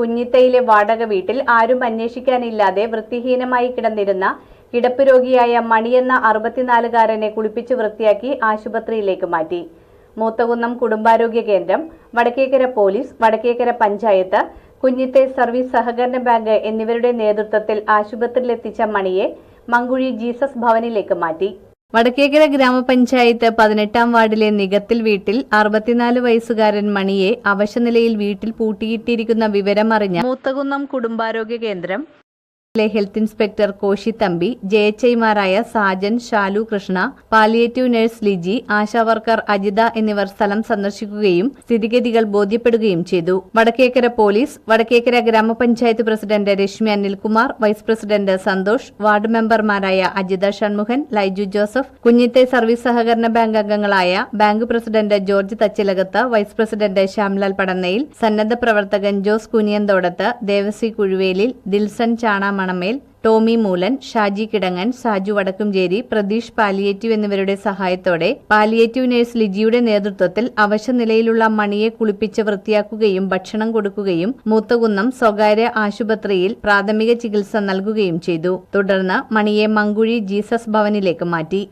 കുഞ്ഞിത്തയിലെ വാടക വീട്ടിൽ ആരും അന്വേഷിക്കാനില്ലാതെ വൃത്തിഹീനമായി കിടന്നിരുന്ന കിടപ്പ് രോഗിയായ മണിയെന്ന അറുപത്തിനാലുകാരനെ കുളിപ്പിച്ച് വൃത്തിയാക്കി ആശുപത്രിയിലേക്ക് മാറ്റി. മൂത്തകുന്നം കുടുംബാരോഗ്യ കേന്ദ്രം വടക്കേക്കര പോലീസ് വടക്കേക്കര പഞ്ചായത്ത് കുഞ്ഞിത്തെ സർവീസ് സഹകരണ ബാങ്ക് എന്നിവരുടെ നേതൃത്വത്തിൽ ആശുപത്രിയിലെത്തിച്ച മണിയെ മങ്കുഴി ജീസസ് ഭവനിലേക്ക് മാറ്റി. വടക്കേക്കര ഗ്രാമപഞ്ചായത്ത് പതിനെട്ടാം വാർഡിലെ നികത്തിൽ വീട്ടിൽ അറുപത്തിനാല് വയസ്സുകാരൻ മണിയെ അവശനിലയിൽ വീട്ടിൽ പൂട്ടിയിട്ടിരിക്കുന്ന വിവരമറിഞ്ഞ മൂത്തകുന്നം കുടുംബാരോഗ്യ കേന്ദ്രം health inspector Koshy Thampi ജയച്ചൈമാരായ Sajan Shalu Krishna palliative nurse Liji ASHA worker Ajitha എന്നിവർ സ്ഥലം സന്ദർശിക്കുകയും സ്ഥിതിഗതികൾ ബോധ്യപ്പെടുകയും ചെയ്തു. Vadakkekara police Vadakkekara grama panchayat president Reshmi Anilkumar vice president Santhosh ward മെമ്പർമാരായ അജിത ഷൺമുഖൻ ലൈജു ജോസഫ് കുഞ്ഞിത്തെ സർവീസ് സഹകരണ ബാങ്ക് അംഗങ്ങളായ bank president George Thachilakath vice president Shyamlal Padannayil സന്നദ്ധ പ്രവർത്തകൻ ജോസ് കുനിയന്തോടത്ത് ദേവസി കുഴുവേലിൽ ദിൽസൺ ചാണാമണമേൽ ടോമി മൂലൻ ഷാജി കിടങ്ങൻ സാജു വടക്കുംചേരി പ്രതീഷ് പാലിയേറ്റീവ് എന്നിവരുടെ സഹായത്തോടെ പാലിയേറ്റീവ് നഴ്സ് ലിജിയുടെ നേതൃത്വത്തിൽ അവശനിലയിലുള്ള മണിയെ കുളിപ്പിച്ച് വൃത്തിയാക്കുകയും ഭക്ഷണം കൊടുക്കുകയും മൂത്തകുന്നം സ്വകാര്യ ആശുപത്രിയിൽ പ്രാഥമിക ചികിത്സ നൽകുകയും ചെയ്തു. തുടർന്ന് മണിയെ മങ്കുഴി ജീസസ് ഭവനിലേക്ക് മാറ്റി.